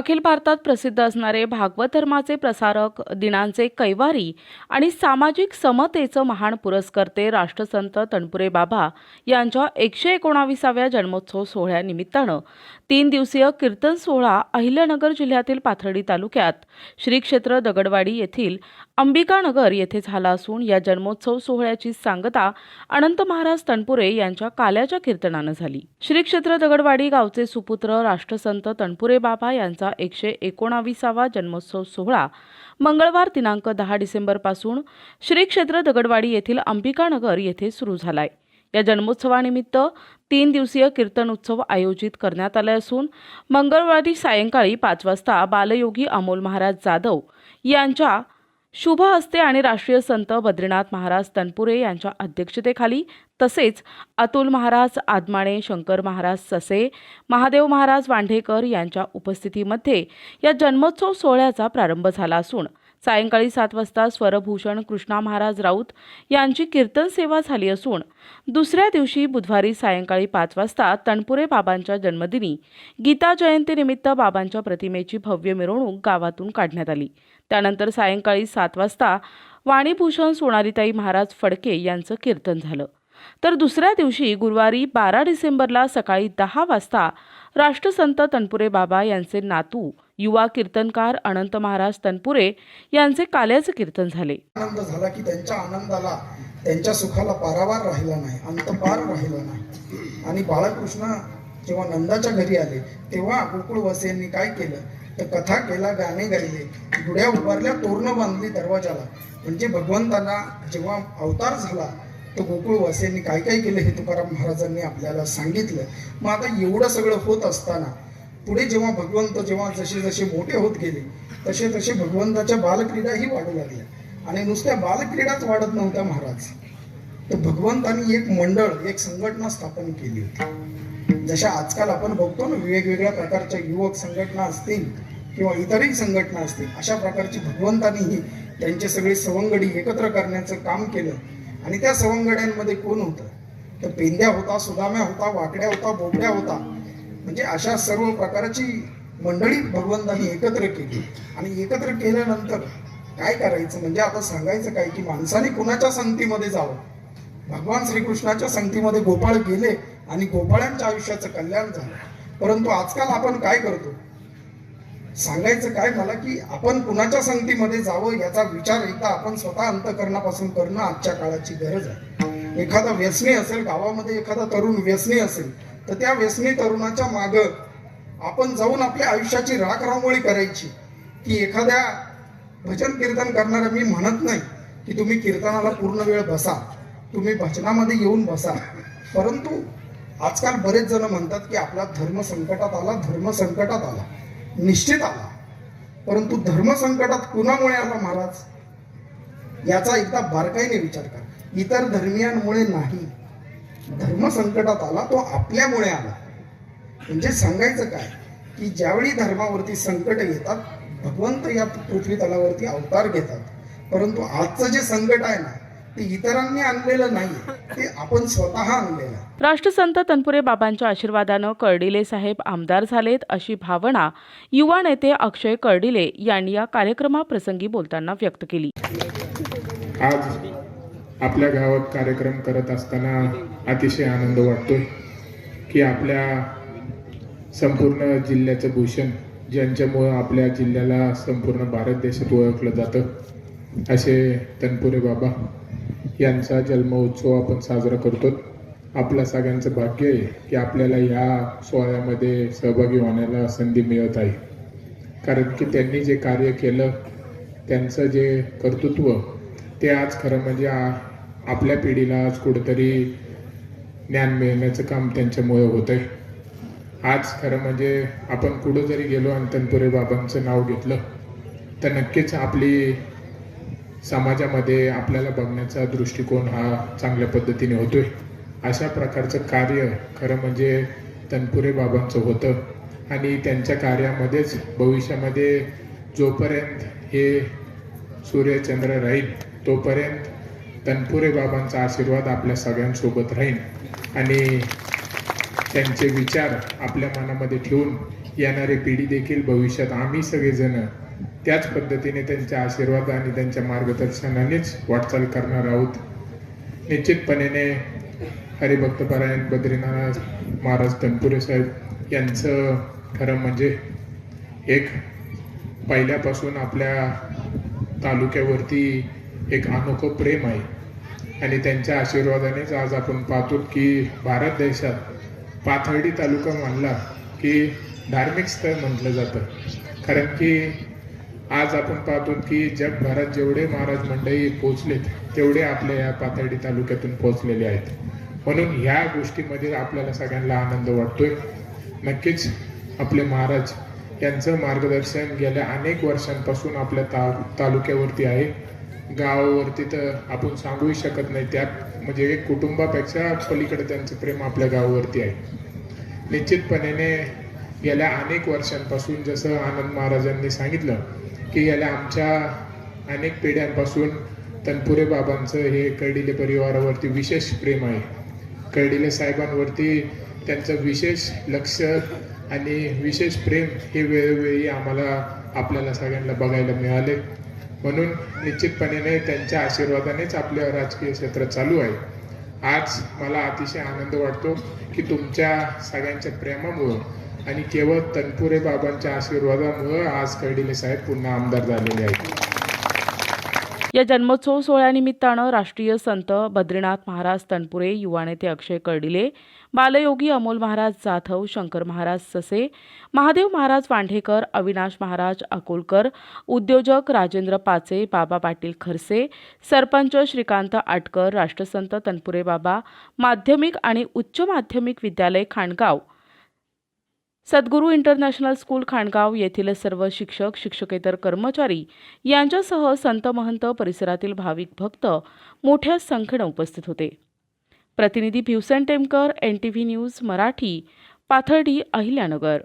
अखिल भारतात प्रसिद्ध असणारे भागवत धर्माचे प्रसारक दिनांचे कैवारी आणि सामाजिक समतेचं महान पुरस्कर्ते राष्ट्रसंत तणपुरे बाबा यांच्या एकशे एकोणाविसाव्या जन्मोत्सव सोहळ्यानिमित्तानं तीन दिवसीय कीर्तन सोहळा अहिल्यानगर जिल्ह्यातील पाथर्डी तालुक्यात श्री क्षेत्र दगडवाडी येथील अंबिकानगर येथे झाला असून या जन्मोत्सव सोहळ्याची सांगता अनंत महाराज तणपुरे यांच्या काल्याच्या कीर्तनानं झाली. श्री क्षेत्र दगडवाडी गावचे सुपुत्र राष्ट्रसंत तणपुरे बाबा यांचा एकशे एकोणावीसावा जन्मोत्सव सोहळा. मंगळवार दिनांक दहा डिसेंबरपासून श्री क्षेत्र दगडवाडी येथील अंबिकानगर येथे सुरू झालाय. या जन्मोत्सवानिमित्त तीन दिवसीय कीर्तन उत्सव आयोजित करण्यात आले असून मंगळवारी सायंकाळी पाच वाजता बालयोगी अमोल महाराज जाधव यांच्या शुभ हस्ते आणि राष्ट्रीय संत बद्रीनाथ महाराज तनपुरे यांच्या अध्यक्षतेखाली तसेच अतुल महाराज आदमाणे शंकर महाराज ससे महादेव महाराज वांढेकर यांच्या उपस्थितीमध्ये या जन्मोत्सव सोहळ्याचा प्रारंभ झाला असून सायंकाळी सात वाजता स्वरभूषण कृष्णा महाराज राऊत यांची कीर्तन सेवा झाली असून दुसऱ्या दिवशी बुधवारी सायंकाळी पाच वाजता तणपुरे बाबांच्या जन्मदिनी गीता जयंतीनिमित्त बाबांच्या प्रतिमेची भव्य मिरवणूक गावातून काढण्यात आली. त्यानंतर सायंकाळी सात वाजता वाणीभूषण सोनारीताई महाराज फडके यांचं कीर्तन झालं. तर दुसऱ्या दिवशी गुरुवारी बारा डिसेंबरला सकाळी दहा वाजता राष्ट्रसंत तनपुरे बाबा यांचे नातू युवा कीर्तनकार अनंत महाराज तनपुरे यांचे काल्याचे कीर्तन झाले. आनंद झाला की त्यांच्या आनंदाला त्यांच्या सुखाला पारावार राहिला नाही अंतपार राहिला नाही. आणि बाळकृष्ण जेव्हा नंदाच्या घरी आले तेव्हा गोकुळ यांनी काय केलं? तर कथा केला गाणे गायले. गुड्या उभारल्या तोरणं बांधली दरवाजाला. म्हणजे भगवंतांना जेव्हा अवतार झाला तर गोकुळ वसेंनी काय काय केलं हे तुकाराम महाराजांनी आपल्याला सांगितलं. मग आता एवढं सगळं होत असताना पुढे जेव्हा भगवंत जेव्हा जसे जसे मोठे होत गेले तसे तसे भगवंताच्या बालक्रीडाही वाढू लागल्या. आणि नुसत्या बालक्रीडाच वाढत नव्हत्या महाराज. तर भगवंतांनी एक मंडळ एक संघटना स्थापन केली होती. जशा आजकाल आपण बघतो ना वेगवेगळ्या प्रकारच्या युवक संघटना असतील किंवा इतरही संघटना असतील अशा प्रकारची भगवंतांनीही त्यांचे सगळे सवंगडी एकत्र करण्याचं काम केलं. आणि त्या सवंगड्यांमध्ये कोण होतं? तर पेंद्या होता सुदाम्या होता वाकड्या होता बोबड्या होता. म्हणजे अशा सर्व प्रकारची मंडळी भगवंतांनी एकत्र केली. आणि एकत्र केल्यानंतर काय करायचं? म्हणजे आता सांगायचं काय की माणसाने कुणाच्या संगतीमध्ये जावं? भगवान श्रीकृष्णाच्या संगतीमध्ये गोपाळ गेले आणि गोपाळांच्या आयुष्याचं कल्याण झालं. परंतु आजकाल आपण काय करतो? सांगायचं काय मला की आपण कुणाच्या संगतीमध्ये जावं याचा विचार एकदा आपण स्वतः अंतकरणापासून करणं आजच्या काळाची गरज आहे. एखादा व्यसनी असेल गावामध्ये एखादा तरुण व्यसनी असेल तर त्या व्यसनी तरुणाच्या माग आपण जाऊन आपल्या आयुष्याची राख रांगोळी करायची. की एखाद्या भजन कीर्तन करणारा मी म्हणत नाही की तुम्ही कीर्तनाला पूर्ण वेळ बसा तुम्ही भजनामध्ये येऊन बसा. परंतु आजकाल बरेच जण म्हणतात की आपला धर्म संकटात आला धर्म संकटात आला. निश्चित आला. परंतु धर्मसंकटात कुणामुळे आला महाराज? याचा एकदा बारकाईने विचार करा. इतर धर्मियांमुळे नाही. धर्मसंकटात आला तो आपल्यामुळे आला. म्हणजे सांगायचं काय? की ज्यावेळी धर्मावरती संकट येतात भगवंत या पृथ्वी तलावरती अवतार घेतात. परंतु आजचं जे संकट आहे ना ते इतरांनी आणलेलं नाही ते आपण स्वतः आणलेलं राष्ट्रसंत तनपुरे बाबांच्या आशीर्वादानं कर्डिले साहेब आमदार झालेत अशी भावना युवा नेते अक्षय कर्डिले यांनी या कार्यक्रमाप्रसंगी बोलताना व्यक्त केली. आज आपल्या गावात कार्यक्रम करत असताना अतिशय आनंद वाटतोय की आपल्या संपूर्ण जिल्ह्याचं भूषण ज्यांच्यामुळं आपल्या जिल्ह्याला संपूर्ण भारत देशात ओळखलं जातं असे तनपुरे बाबा यांचा जन्मोत्सव आपण साजरा करतो. आपल्या सगळ्यांचं भाग्य आहे की आपल्याला ह्या सोहळ्यामध्ये सहभागी होण्याला संधी मिळत आहे. कारण की त्यांनी जे कार्य केलं त्यांचं जे कर्तृत्व ते आज खरं म्हणजे आपल्या पिढीला आज कुठंतरी ज्ञान मिळण्याचं काम त्यांच्यामुळे होतं आहे आज खरं म्हणजे आपण कुठं जरी गेलो आणि तनपुरे बाबांचं नाव घेतलं तर नक्कीच आपली समाजामध्ये आपल्याला बघण्याचा दृष्टिकोन हा चांगल्या पद्धतीने होतोय. अशा प्रकारचं कार्य खरं म्हणजे तनपुरे बाबांचं होतं. आणि त्यांच्या कार्यामध्येच भविष्यामध्ये जोपर्यंत हे सूर्यचंद्र राहील तोपर्यंत तनपुरे बाबांचा आशीर्वाद आपल्या सगळ्यांसोबत राहील. आणि त्यांचे विचार आपल्या मनामध्ये ठेवून येणारी पिढी देखील भविष्यात आम्ही सगळेजण त्याच पद्धतीने त्यांच्या आशीर्वाद आणि त्यांच्या मार्गदर्शनानेच वाटचाल करणार आहोत. निश्चितपणेने हरिभक्तपरायण बद्रीनाथ महाराज तनपुरे साहेब यांचं खरं म्हणजे एक पहिल्यापासून आपल्या तालुक्यावरती एक अनोखं प्रेम आहे. आणि त्यांच्या आशीर्वादानेच आज आपण पाहतो की भारत देशात पाथर्डी तालुका मानला की धार्मिक स्थळ म्हटलं जातं. कारण की आज आपण पाहतो की जगभरात जेवढे महाराज मंडळी पोचलेत तेवढे आपल्या या पाथर्डी तालुक्यातून पोचलेले आहेत. म्हणून ह्या गोष्टीमध्ये आपल्याला सगळ्यांना आनंद वाटतोय. नक्कीच आपले महाराज यांचं मार्गदर्शन गेल्या अनेक वर्षांपासून आपल्या ता तालुक्यावरती आहे. गावावरती तर आपण सांगूही शकत नाही त्यात म्हणजे एक कुटुंबापेक्षा पलीकडे त्यांचं प्रेम आपल्या गावावरती आहे. निश्चितपणे गेल्या अनेक वर्षांपासून जसं आनंद महाराजांनी सांगितलं की याला आमच्या अनेक पिढ्यांपासून तनपुरे बाबांचं हे कर्डिले परिवारावरती विशेष प्रेम आहे. कर्डिले साहेबांवरती त्यांचं विशेष लक्ष आणि विशेष प्रेम हे वेळोवेळी आम्हाला आपल्याला सगळ्यांना बघायला मिळाले. म्हणून निश्चितपणे त्यांच्या आशीर्वादानेच आपलं राजकीय क्षेत्र चालू आहे. आज मला अतिशय आनंद वाटतो की तुमच्या सगळ्यांच्या प्रेमामुळं आणि केवळ तनपुरे बाबांच्या आशीर्वादामुळे आज कर्डिले साहेब पुन्हा आमदार झालेले आहेत. या जन्मोत्सव सोहळ्यानिमित्तानं राष्ट्रीय संत बद्रीनाथ महाराज तनपुरे युवा नेते अक्षय कर्डिले बालयोगी अमोल महाराज जाधव शंकर महाराज ससे महादेव महाराज वांढेकर अविनाश महाराज अकोलकर उद्योजक राजेंद्र पाचे बाबा पाटील खरसे सरपंच श्रीकांत आटकर राष्ट्रसंत तनपुरे बाबा माध्यमिक आणि उच्च माध्यमिक विद्यालय खाणगाव सद्गुरू इंटरनॅशनल स्कूल खाणगाव येथील सर्व शिक्षक शिक्षकेतर कर्मचारी यांच्यासह संत महंत परिसरातील भाविक भक्त मोठ्या संख्येनं उपस्थित होते. प्रतिनिधी Bhivsen Temkar N T V news Marathi Pathardi Ahilyanagar.